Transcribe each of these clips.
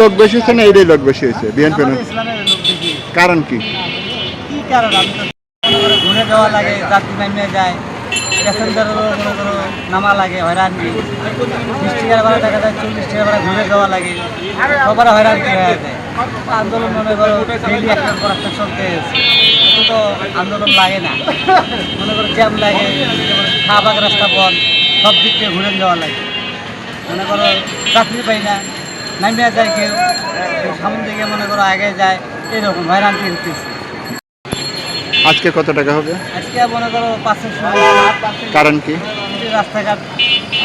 লোক বেশি হচ্ছে না এইটাই লোক বেশি হয়েছে? বিএনপি কারণ কি? ঘুরে লাগে যাত্রী নামিয়ে যায়। প্যাসেঞ্জারেরও করো নামা লাগে হয়রান। বিশ টাকার ভাড়া দেখা যায় চল্লিশ টাকা ভাড়া ঘুরে যাওয়া লাগে। সবার হয়রান হয়ে যায় আন্দোলন মনে করো ডেলি একটার পর একটা চলতে তো আন্দোলন লাগে না। মনে করো জ্যাম লাগে রাস্তা বন্ধ সব দিক দিয়ে ঘুরে যাওয়া লাগে। মনে করো চাকরি পাই না। নামিয়ে যায় কেউ। কেউ সামনে দিকে মনে করো আগে যায় এরকম হয়রান কিনতেছে আজকে কত টাকা হবে? আজকে মনে করো পাঁচশো ষোলো কারণ কি? রাস্তাঘাট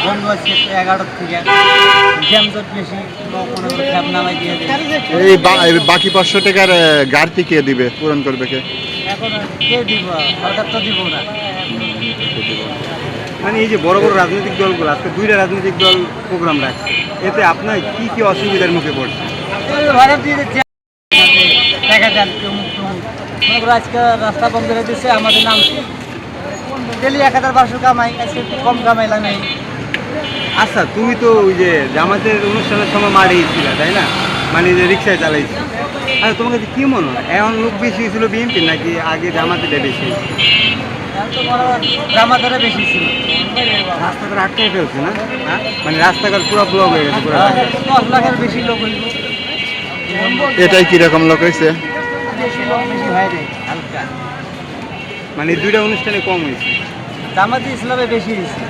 বন্ধ আছে এগারোটার থেকে। জ্যাম জট বেশি লোক মনে করো জ্যাম নামাই দিয়ে এই বাকি পাঁচশো টাকার গাড়তি কে দিবে পূরণ করবে কে? এখন কে দিব? সরকার তো দিব না। মানে এই যে বড় বড় রাজনৈতিক দলগুলো আজকে দুইটা রাজনৈতিক দল প্রোগ্রাম রাখছে। এতে আপনার কি কি অসুবিধার মুখে পড়ছে? আজকে রাস্তা বন্ধ করে দিচ্ছে আমাদের নাম ডেলি এক হাজার বারোশো কামাই আজকে একটু কম কামাইলাম এই আচ্ছা তুমি তো ওই যে জামাতের অনুষ্ঠানের সময় মাঠে ছিল তাই না? মানে যে রিক্সায় চালাইছি। আর তোমার কাছে কি মনে হয়? এখন লোক বেশি হয়েছিল বিএনপি নাকি আগে জামাতেটা বেশি ছিল। রাস্তাঘাট আটকে ফেলছে না? হ্যাঁ? মানে রাস্তাঘাট পুরো ব্লক হয়ে গেছে পুরো দশ লাখের বেশি লোক হইব এটাই কীরকম লোক হয়েছে হয় মানে দুইটা অনুষ্ঠানে কম হয়েছে জামাতি ইসলামে বেশি হয়েছে